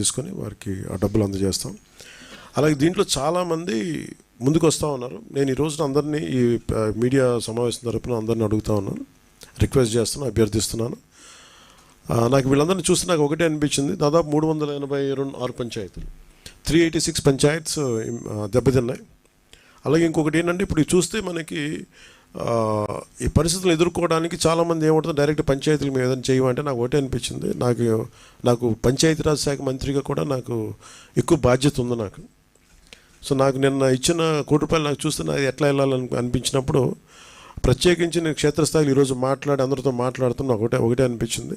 తీసుకొని వారికి ఆ డబ్బులు అందజేస్తాం. అలాగే దీంట్లో చాలామంది ముందుకు వస్తూ ఉన్నారు. నేను ఈ రోజున అందరినీ ఈ మీడియా సమావేశం తరపున అందరిని అడుగుతా ఉన్నాను. రిక్వెస్ట్ చేస్తున్నాను అభ్యర్థిస్తున్నాను. నాకు వీళ్ళందరినీ చూస్తే నాకు ఒకటే అనిపించింది. దాదాపు మూడు వందల ఎనభై రెండు ఆరు పంచాయతీలు. త్రీ ఎయిటీ సిక్స్ పంచాయత్స్ దెబ్బతిన్నాయి. అలాగే ఇంకొకటి ఏంటంటే ఇప్పుడు చూస్తే మనకి ఈ పరిస్థితులు ఎదుర్కోవడానికి చాలామంది ఏమవుతుంది డైరెక్ట్ పంచాయతీలు మేము ఏదైనా చేయమంటే నాకు ఒకటే అనిపించింది. నాకు నాకు పంచాయతీరాజ్ శాఖ మంత్రిగా కూడా నాకు ఎక్కువ బాధ్యత ఉంది నాకు. సో నాకు నిన్న ఇచ్చిన కోటి రూపాయలు నాకు చూస్తే నాకు ఎట్లా వెళ్ళాలని అనిపించినప్పుడు ప్రత్యేకించి నేను క్షేత్రస్థాయిలో ఈరోజు మాట్లాడి అందరితో మాట్లాడుతున్నా ఒకటే ఒకటే అనిపించింది.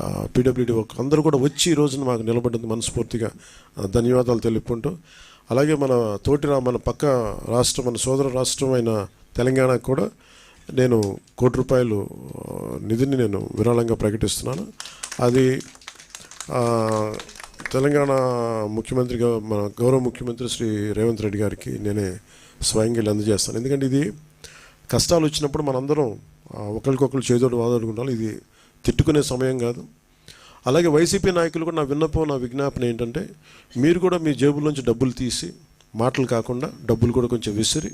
పీడబ్ల్యూడి వర్క్ అందరూ కూడా వచ్చి ఈ రోజున మాకు నిలబడింది మనస్ఫూర్తిగా. ధన్యవాదాలు తెలుపుకుంటూ. అలాగే మన తోటి మన పక్క రాష్ట్రం మన సోదర రాష్ట్రమైన తెలంగాణకు కూడా నేను కోటి రూపాయలు నిధిని నేను విరాళంగా ప్రకటిస్తున్నాను. అది తెలంగాణ ముఖ్యమంత్రిగా మన గౌరవ ముఖ్యమంత్రి శ్రీ రేవంత్ రెడ్డి గారికి నేనే స్వయంగా వెళ్ళి అందజేస్తాను. ఎందుకంటే ఇది కష్టాలు వచ్చినప్పుడు మనందరం ఒకరికొకరు చేదోడు వాదోడుకుంటాం ఇది తిట్టుకునే సమయం కాదు. అలాగే వైసీపీ నాయకులు కూడా నా విన్నపం నా విజ్ఞాపన ఏంటంటే మీరు కూడా మీ జేబులోంచి డబ్బులు తీసి మాటలు కాకుండా డబ్బులు కూడా కొంచెం విసిరి.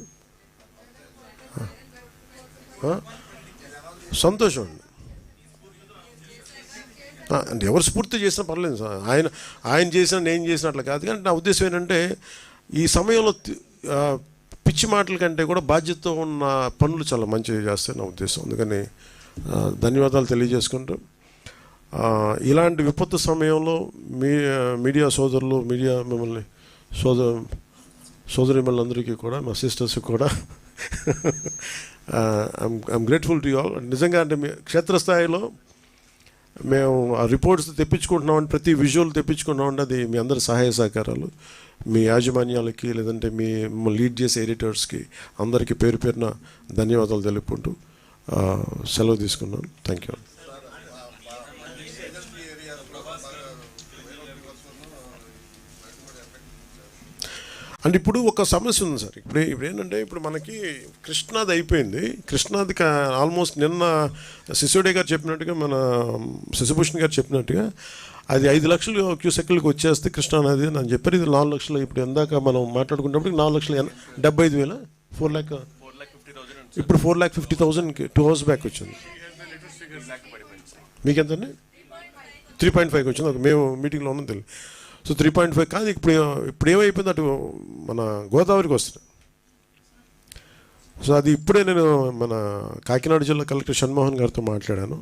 సంతోషం అండి. అంటే ఎవరు స్ఫూర్తి చేసినా పర్లేదు ఆయన ఆయన చేసినా నేను చేసిన అట్లా కాదు. కానీ నా ఉద్దేశం ఏంటంటే ఈ సమయంలో పిచ్చి మాటల కంటే కూడా బాధ్యతతో ఉన్న పనులు చాలా మంచిగా చేస్తాయి నా ఉద్దేశం. అందుకని ధన్యవాదాలు తెలియజేసుకుంటూ. ఇలాంటి విపత్తు సమయంలో మీ మీడియా సోదరులు మీడియా మిమ్మల్ని సోదరు సోదరి అందరికీ కూడా మా సిస్టర్స్కి కూడా ఐఎమ్ గ్రేట్ఫుల్ టు ఆల్. నిజంగా అంటే మీ క్షేత్రస్థాయిలో మేము ఆ రిపోర్ట్స్ తెప్పించుకుంటున్నామంటే ప్రతి విజువల్ తెప్పించుకుంటున్నామంటే అది మీ అందరి సహాయ సహకారాలు. మీ యాజమాన్యాలకి లేదంటే మీ లీడ్ చేసే ఎడిటర్స్కి అందరికీ పేరు పేరున ధన్యవాదాలు తెలుపుకుంటూ. సెలవు తీసుకున్నాను థ్యాంక్ యూ అంటే ఇప్పుడు ఒక సమస్య ఉంది సార్. ఇప్పుడు ఇప్పుడు ఏంటంటే ఇప్పుడు మనకి కృష్ణాది అయిపోయింది. కృష్ణాది ఆల్మోస్ట్ నిన్న శిశుడే గారు చెప్పినట్టుగా మన శశిభూషణ్ గారు చెప్పినట్టుగా అది ఐదు లక్షలు క్యూసెక్లకు వచ్చేస్తే కృష్ణానది అని చెప్పారు. ఇది నాలుగు లక్షలు ఇప్పుడు ఎందాక మనం మాట్లాడుకున్నప్పుడు నాలుగు లక్షలు డెబ్బై ఐదు వేల ఫోర్ ల్యాక్ ఇప్పుడు ఫోర్ ల్యాక్ ఫిఫ్టీ థౌసండ్కి టూ అవర్స్ బ్యాక్ వచ్చింది మీకు ఎంతండి త్రీ పాయింట్ ఫైవ్కి వచ్చింది ఒక మేము మీటింగ్లో ఉన్నాం తెలియదు సో త్రీ పాయింట్ ఫైవ్ కాదు ఇప్పుడు ఇప్పుడు ఏమైపోయింది అటు మన గోదావరికి వస్తుంది సో అది ఇప్పుడే నేను మన కాకినాడ జిల్లా కలెక్టర్ షణ్మోహన్ గారితో మాట్లాడాను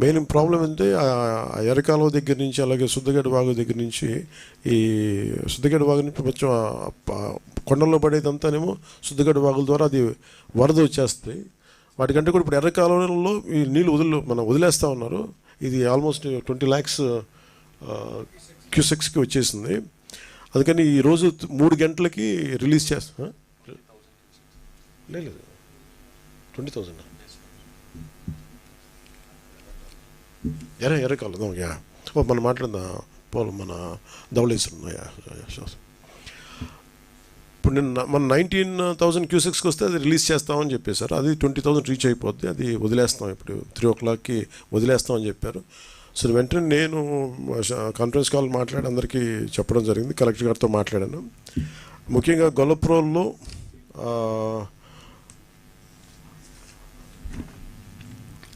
మెయిన్ ప్రాబ్లం అంటే ఆ ఎరకాలువ దగ్గర నుంచి అలాగే శుద్ధగడ్డ వాగు దగ్గర నుంచి ఈ శుద్ధగడ్డ వాగు నుంచి కొంచెం కొండల్లో పడేదంతానేమో శుద్ధగడ్డ వాగుల ద్వారా అది వరద వచ్చేస్తాయి. వాటికంటే కూడా ఇప్పుడు ఎర్రకాలంలో ఈ నీళ్ళు వదిలి మనం వదిలేస్తూ ఉన్నారు. ఇది ఆల్మోస్ట్ ట్వంటీ ల్యాక్స్ క్యూసెక్స్కి వచ్చేసింది. అందుకని ఈరోజు మూడు గంటలకి రిలీజ్ చేస్తా. లేదు. Twenty thousand? ఎర్ర ఎర్రకాలం యా. ఓ మనం మాట్లాడిందా. పోలు మన ధవళేశ్వరం. ఇప్పుడు నిన్న మన నైన్టీన్ థౌసండ్ క్యూసెక్స్కి వస్తే అది రిలీజ్ చేస్తామని చెప్పేశారు. అది ట్వంటీ థౌసండ్ రీచ్ అయిపోద్ది. అది వదిలేస్తాం ఇప్పుడు. త్రీ ఓ క్లాక్కి వదిలేస్తామని చెప్పారు. సో వెంటనే నేను కాన్ఫరెన్స్ కాల్ మాట్లాడి అందరికీ చెప్పడం జరిగింది. కలెక్టర్ గారితో మాట్లాడాను. ముఖ్యంగా గొల్లప్రోల్లో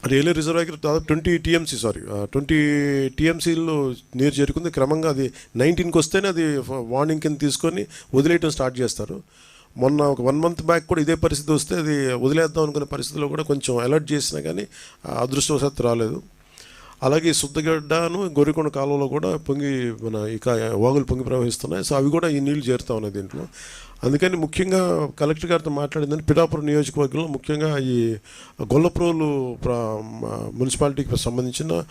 ఆ, అది ఏలే దాదాపు ట్వంటీ టీఎంసీ సారీ ట్వంటీ టీఎంసీలు నీరు చేరుకుంది. క్రమంగా అది నైన్టీన్కి వస్తేనే అది వార్నింగ్ కింద తీసుకొని వదిలేయటం స్టార్ట్ చేస్తారు. మొన్న ఒక వన్ మంత్ బ్యాక్ కూడా ఇదే పరిస్థితి వస్తే అది వదిలేద్దాం అనుకునే పరిస్థితిలో కూడా కొంచెం అలర్ట్ చేసినా కానీ అదృష్టవశాత్తు రాలేదు. అలాగే శుద్ధగడ్డను గొరికొండ కాలువలో కూడా పొంగి మన ఇక వాగులు పొంగి ప్రవహిస్తున్నాయి. సో అవి కూడా ఈ నీళ్ళు చేరుతా ఉన్నాయి దీంట్లో. అందుకని ముఖ్యంగా కలెక్టర్ గారితో మాట్లాడిందని పిఠాపురం నియోజకవర్గంలో ముఖ్యంగా ఈ గొల్లప్రోలు మున్సిపాలిటీకి సంబంధించిన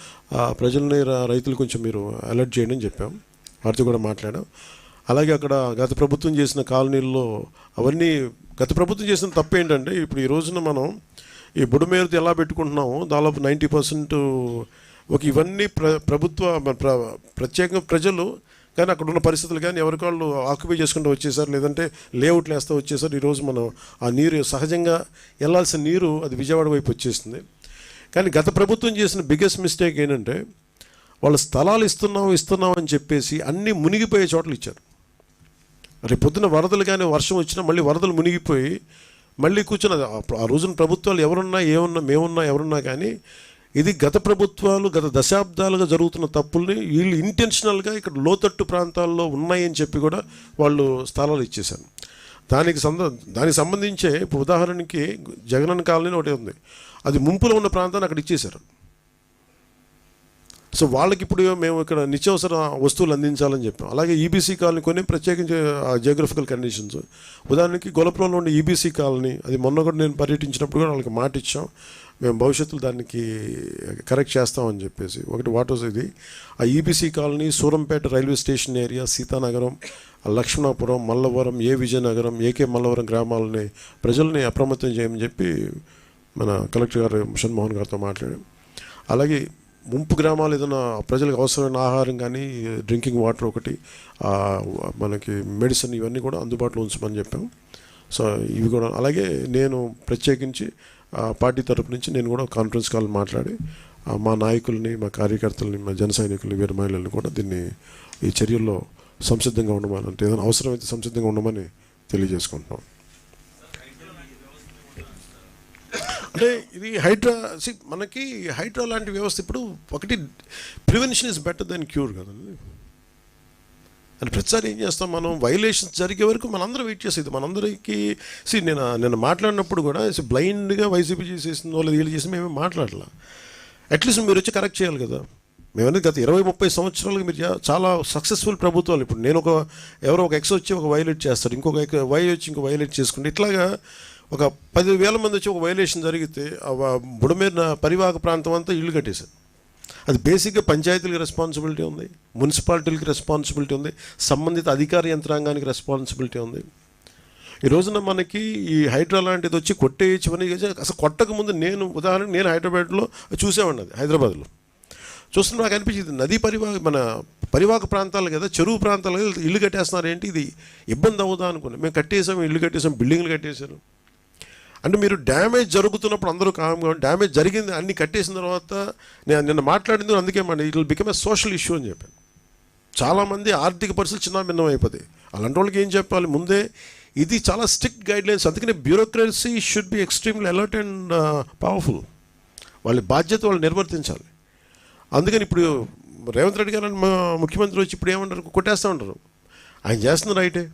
ప్రజల్ని రైతులు కొంచెం మీరు అలర్ట్ చేయండి అని చెప్పాం. వారితో కూడా మాట్లాడాం. అలాగే అక్కడ గత ప్రభుత్వం చేసిన కాలనీల్లో అవన్నీ గత ప్రభుత్వం చేసిన తప్పు ఏంటంటే ఇప్పుడు ఈ రోజున మనం ఈ బుడమేరుతో ఎలా పెట్టుకుంటున్నామో దాదాపు నైంటీ పర్సెంట్ ఒక ఇవన్నీ ప్ర ప్రభుత్వ ప్ర ప్రత్యేకంగా ప్రజలు కానీ అక్కడ ఉన్న పరిస్థితులు కానీ ఎవరికి వాళ్ళు ఆక్యుపై చేసుకుంటూ వచ్చేసారు లేదంటే లేఅవుట్లు వేస్తూ వచ్చేసారు ఈరోజు మనం ఆ నీరు సహజంగా వెళ్ళాల్సిన నీరు అది విజయవాడ వైపు వచ్చేస్తుంది కానీ గత ప్రభుత్వం చేసిన బిగ్గెస్ట్ మిస్టేక్ ఏంటంటే వాళ్ళు స్థలాలు ఇస్తున్నాం ఇస్తున్నాం అని చెప్పేసి అన్నీ మునిగిపోయే చోట్ల ఇచ్చారు. రేపు పొద్దున వరదలు కానీ వర్షం వచ్చినా మళ్ళీ వరదలు మునిగిపోయి మళ్ళీ కూర్చున్నది. ఆ రోజున ప్రభుత్వాలు ఎవరున్నా ఏమున్నా మేమున్నా ఎవరున్నా కానీ ఇది గత ప్రభుత్వాలు గత దశాబ్దాలుగా జరుగుతున్న తప్పుల్ని వీళ్ళు ఇంటెన్షనల్గా ఇక్కడ లోతట్టు ప్రాంతాల్లో ఉన్నాయని చెప్పి కూడా వాళ్ళు స్థలాలు ఇచ్చేశారు. దానికి సంద దానికి సంబంధించే ఇప్పుడు ఉదాహరణకి జగనన్న కాలనీ ఒకటి ఉంది. అది ముంపులో ఉన్న ప్రాంతాన్ని అక్కడ ఇచ్చేశారు. సో వాళ్ళకి ఇప్పుడు మేము ఇక్కడ నిత్యావసర వస్తువులు అందించాలని చెప్పాం. అలాగే ఈబీసీ కాలనీ కొన్ని ప్రత్యేకించి జియోగ్రఫికల్ కండిషన్స్ ఉదాహరణకి గొలపురంలో ఉండే ఈబీసీ కాలనీ అది మొన్న కూడా నేను పర్యటించినప్పుడు కూడా వాళ్ళకి మాట ఇచ్చాం. మేము భవిష్యత్తులో దానికి కరెక్ట్ చేస్తామని చెప్పేసి. ఒకటి వాటర్ ఇది? ఆ EBC colony Surampeta railway station area Seethanagaram Lakshmanapuram Mallavaram ఏ విజయనగరం ఏకే మల్లవరం గ్రామాలని ప్రజల్ని అప్రమత్తం చేయమని చెప్పి మన కలెక్టర్ గారు షణ్మోహన్ గారితో మాట్లాడాం. అలాగే ముంపు గ్రామాలు ఏదైనా ప్రజలకు అవసరమైన ఆహారం కానీ డ్రింకింగ్ వాటర్ ఒకటి మనకి మెడిసిన్ ఇవన్నీ కూడా అందుబాటులో ఉంచమని చెప్పాం. సో ఇవి కూడా అలాగే నేను ప్రత్యేకించి ఆ, పార్టీ తరపు నుంచి నేను కూడా కాన్ఫరెన్స్ కాల్ మాట్లాడి మా నాయకుల్ని మా కార్యకర్తల్ని మా జన సైనికుల్ని వీర మహిళల్ని కూడా దీన్ని ఈ చర్యల్లో సంసిద్ధంగా ఉండమని అంటే ఏదైనా అవసరమైతే సంసిద్ధంగా ఉండమని తెలియజేసుకుంటున్నాం. అంటే ఇది హైడ్రా సి మనకి హైడ్రా లాంటి వ్యవస్థ ఇప్పుడు ఒకటి prevention is better then cure కదండి అని ప్రతిసారి ఏం చేస్తాం మనం వైలేషన్స్ జరిగే వరకు మనందరం వెయిట్ చేసేది మనందరికీ సి నేను నేను మాట్లాడినప్పుడు కూడా బ్లైండ్గా వైసీపీ చేసేసిందో వాళ్ళు వీళ్ళు చేసి మేమే మాట్లాడలా. అట్లీస్ట్ మీరు వచ్చి కరెక్ట్ చేయాలి కదా. మేమనేది గత ఇరవై ముప్పై సంవత్సరాలుగా మీరు చాలా సక్సెస్ఫుల్ ప్రభుత్వాలు. ఇప్పుడు నేను ఒక ఎవరో ఒక ఎక్స్ వచ్చి ఒక వైలేట్ చేస్తాడు ఇంకొక వై వచ్చి ఇంకో వైలేట్ చేసుకుంటే ఇట్లాగా ఒక పది వేల మంది వచ్చి ఒక వైలేషన్ జరిగితే బుడమేరిన పరివాహక ప్రాంతం అంతా ఇల్లు కట్టేశారు. అది బేసిక్గా పంచాయతీలకు రెస్పాన్సిబిలిటీ ఉంది మున్సిపాలిటీలకు రెస్పాన్సిబిలిటీ ఉంది సంబంధిత అధికార యంత్రాంగానికి రెస్పాన్సిబిలిటీ ఉంది. ఈ రోజున మనకి ఈ హైడ్రా లాంటిది వచ్చి కొట్టేయచ్చు అని అసలు కొట్టక ముందు నేను ఉదాహరణకు నేను హైదరాబాద్లో చూసేవాడిని అది హైదరాబాద్లో. చూస్తున్న నాకు అనిపించింది నదీ పరివాహ మన పరివాహక ప్రాంతాలు కదా చెరువు ప్రాంతాలు కదా ఇల్లు కట్టేస్తున్నారు ఏంటి ఇది ఇబ్బంది అవుదా అనుకున్నాను మేము కట్టేసాం ఇల్లు కట్టేసాం బిల్డింగ్లు కట్టేశారు. అంటే మీరు డ్యామేజ్ జరుగుతున్నప్పుడు అందరూ కామ్గా డ్యామేజ్ జరిగింది అన్ని కట్టేసిన తర్వాత నేను నిన్న మాట్లాడింది అందుకే మన it will become a social issue అని చెప్పాను. చాలామంది ఆర్థిక పరిస్థితులు చిన్న భిన్నం అయిపోతాయి అలాంటి వాళ్ళకి ఏం చెప్పాలి? ముందే ఇది చాలా స్ట్రిక్ట్ గైడ్లైన్స్ అందుకనే bureaucracy should be extremely alert and powerful వాళ్ళ బాధ్యత వాళ్ళు నిర్వర్తించాలి. అందుకని ఇప్పుడు రేవంత్ రెడ్డి గారు మా ముఖ్యమంత్రి వచ్చి ఇప్పుడు ఏమంటారు? కొట్టేస్తూ ఉంటారు. ఆయన చేస్తున్న రైటే.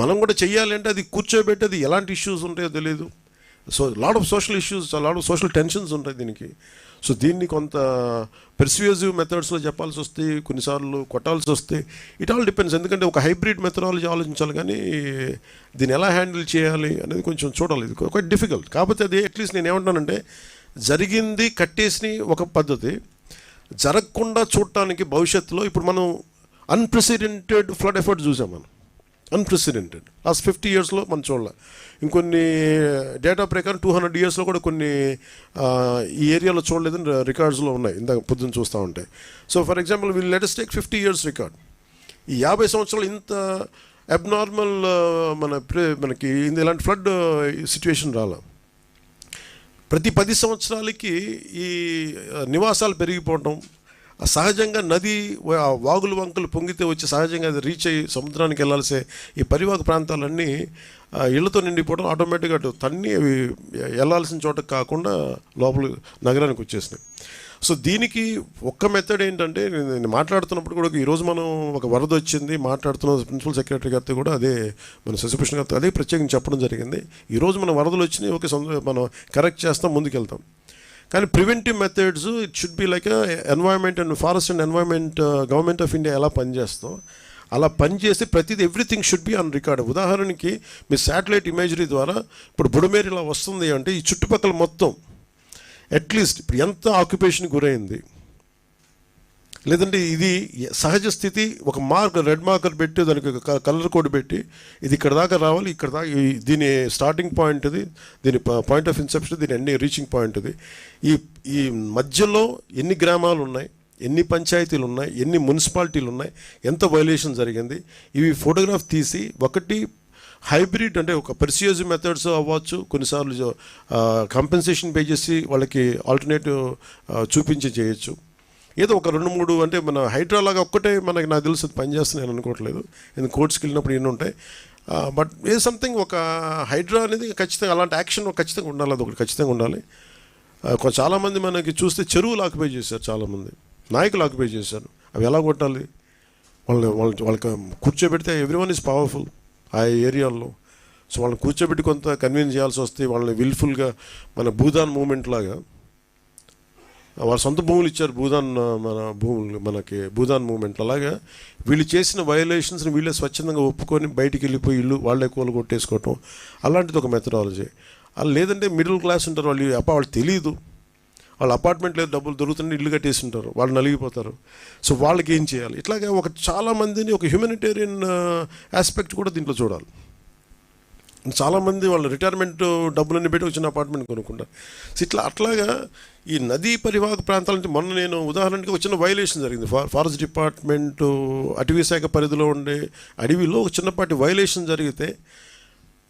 మనం కూడా చేయాలంటే అది కూర్చోబెట్టి అది ఎలాంటి ఇష్యూస్ ఉంటాయో తెలియదు so lot of social issues lot of social tensions ఉంటాయి దీనికి. సో దీన్ని కొంత పెర్సివేజివ్ మెథడ్స్లో చెప్పాల్సి వస్తే కొన్నిసార్లు కొట్టాల్సి వస్తే ఇట్ ఆల్ డిపెండ్స్ ఎందుకంటే ఒక హైబ్రిడ్ మెథడాలజీ ఆలోచించాలి కానీ దీన్ని ఎలా హ్యాండిల్ చేయాలి అనేది కొంచెం చూడాలి. ఇది ఒక డిఫికల్ట్ కాకపోతే అది అట్లీస్ట్ నేను ఏమంటానంటే జరిగింది కట్టేసి ఒక పద్ధతి. జరగకుండా చూడటానికి భవిష్యత్తులో ఇప్పుడు మనం అన్ప్రెసిడెంటెడ్ ఫ్లడ్ ఎఫర్ట్ చూసాం మనం. అన్ప్రెసిడెంటెడ్ లాస్ట్ ఫిఫ్టీ ఇయర్స్లో మనం చూడాలి. ఇంకొన్ని uh, డేటా ప్రకారం టూ హండ్రెడ్ ఇయర్స్లో కూడా కొన్ని uh, ఈ ఏరియాలో చూడలేదని రికార్డ్స్లో ఉన్నాయి. ఇందాక పొద్దున్న చూస్తూ ఉంటాయి so for example will latest take fifty years record ఈ యాభై సంవత్సరాలు ఇంత అబ్నార్మల్ uh, మన మనకి ఇంత ఇలాంటి ఫ్లడ్ సిచ్యువేషన్ రాలా. ప్రతి పది సంవత్సరాలకి ఈ నివాసాలు పెరిగిపోవడం సహజంగా నది వాగులు వంకలు పొంగితే వచ్చి సహజంగా అది రీచ్ అయ్యి సముద్రానికి వెళ్ళాల్సే ఈ పరివాహక ప్రాంతాలన్నీ ఆ, ఇళ్ళతో నిండిపోవడం ఆటోమేటిక్గా అటు తన్ని అవి వెళ్ళాల్సిన చోట కాకుండా లోపల నగరానికి వచ్చేసినాయి. సో దీనికి ఒక్క మెథడ్ ఏంటంటే నేను మాట్లాడుతున్నప్పుడు కూడా ఈరోజు మనం ఒక వరద వచ్చింది మాట్లాడుతున్న ప్రిన్సిపల్ సెక్రటరీ గారితో కూడా అదే మన శశిభూషణ్ గారితో అదే ప్రత్యేకంగా చెప్పడం జరిగింది. ఈరోజు మన వరదలు వచ్చినాయి ఓకే మనం కరెక్ట్ చేస్తాం ముందుకెళ్తాం. కానీ preventive methods it should be like environment and forest and environment government of India ఎలా పనిచేస్తాం అలా పనిచేసి ప్రతిదీ everything should be on record ఉదాహరణకి మీ శాటిలైట్ ఇమేజరీ ద్వారా ఇప్పుడు బుడమేరు ఇలా వస్తుంది అంటే ఈ చుట్టుపక్కల మొత్తం అట్లీస్ట్ ఇప్పుడు ఎంత ఆక్యుపేషన్ గురైంది లేదంటే ఇది సహజ స్థితి ఒక మార్క్ రెడ్ మార్కర్ పెట్టి దానికి ఒక కలర్ కోడ్ పెట్టి ఇది ఇక్కడ దాకా రావాలి ఇక్కడ దాకా ఈ- దీని స్టార్టింగ్ పాయింట్ ఇది దీని పాయింట్ ఆఫ్ ఇన్సెప్షన్ దీని ఎన్ని రీచింగ్ పాయింట్ ఇది. ఈ ఈ మధ్యలో ఎన్ని గ్రామాలు ఉన్నాయి ఎన్ని పంచాయతీలు ఉన్నాయి ఎన్ని మున్సిపాలిటీలు ఉన్నాయి ఎంత వైలేషన్ జరిగింది ఇవి ఫోటోగ్రాఫ్ తీసి ఒకటి హైబ్రిడ్ అంటే ఒక పర్సియస్ మెథడ్స్ అవ్వచ్చు కొన్నిసార్లు కంపెన్సేషన్ పే చేసి వాళ్ళకి ఆల్టర్నేటివ్ చూపించి చేయొచ్చు. ఏదో ఒక రెండు మూడు అంటే మన హైడ్రాలాగా ఒక్కటే మనకి నాకు తెలుసు అది పనిచేస్తుంది నేను అనుకోవట్లేదు. ఎందుకు కోర్ట్స్కి వెళ్ళినప్పుడు ఎన్ని ఉంటాయి. బట్ ఏ సంథింగ్ ఒక హైడ్రా అనేది ఖచ్చితంగా అలాంటి యాక్షన్ ఖచ్చితంగా ఉండాలి అది ఒకటి ఖచ్చితంగా ఉండాలి. చాలామంది మనకి చూస్తే చెరువులు ఆక్యుపై చేశారు చాలామంది. నాయకులు ఆక్యుపై చేశారు. అవి ఎలా కొట్టాలి? వాళ్ళని వాళ్ళ వాళ్ళకి కూర్చోబెడితే ఎవ్రీవన్ ఈజ్ పవర్ఫుల్ ఆ ఏరియాల్లో సో వాళ్ళని కూర్చోబెట్టి కొంత కన్విన్స్ చేయాల్సి వస్తే వాళ్ళని విల్ఫుల్గా మన భూదాన్ మూమెంట్ లాగా వాళ్ళ సొంత భూములు ఇచ్చారు భూదాన్ మన భూములు మనకి భూదాన్ మూమెంట్ అలాగా వీళ్ళు చేసిన వయలేషన్స్ని వీళ్ళే స్వచ్ఛందంగా ఒప్పుకొని బయటికి వెళ్ళిపోయి ఇల్లు వాళ్ళే కోలు కొట్టేసుకోవటం అలాంటిది ఒక మెథడాలజీ అలా లేదంటే మిడిల్ క్లాస్ ఉంటారు వాళ్ళు అప్ప వాళ్ళు తెలియదు వాళ్ళ అపార్ట్మెంట్లో డబ్బులు దొరుకుతుంటే ఇల్లు కట్టేసి ఉంటారు వాళ్ళు నలిగిపోతారు. సో వాళ్ళకి ఏం చేయాలి? ఇట్లాగే ఒక చాలా మందిని ఒక హ్యూమనిటేరియన్ ఆస్పెక్ట్ కూడా దీంట్లో చూడాలి. చాలామంది వాళ్ళు రిటైర్మెంట్ డబ్బులన్నీ పెట్టి వచ్చిన అపార్ట్మెంట్ కొనుక్కుంటారు. ఇట్లా అట్లాగా ఈ నదీ పరివాహక ప్రాంతాల నుంచి మొన్న నేను ఉదాహరణకి వచ్చిన వైలేషన్ జరిగింది. ఫారెస్ట్ డిపార్ట్మెంట్ అటవీ శాఖ పరిధిలో ఉండే అడవిలో ఒక చిన్నపాటి వైలేషన్ జరిగితే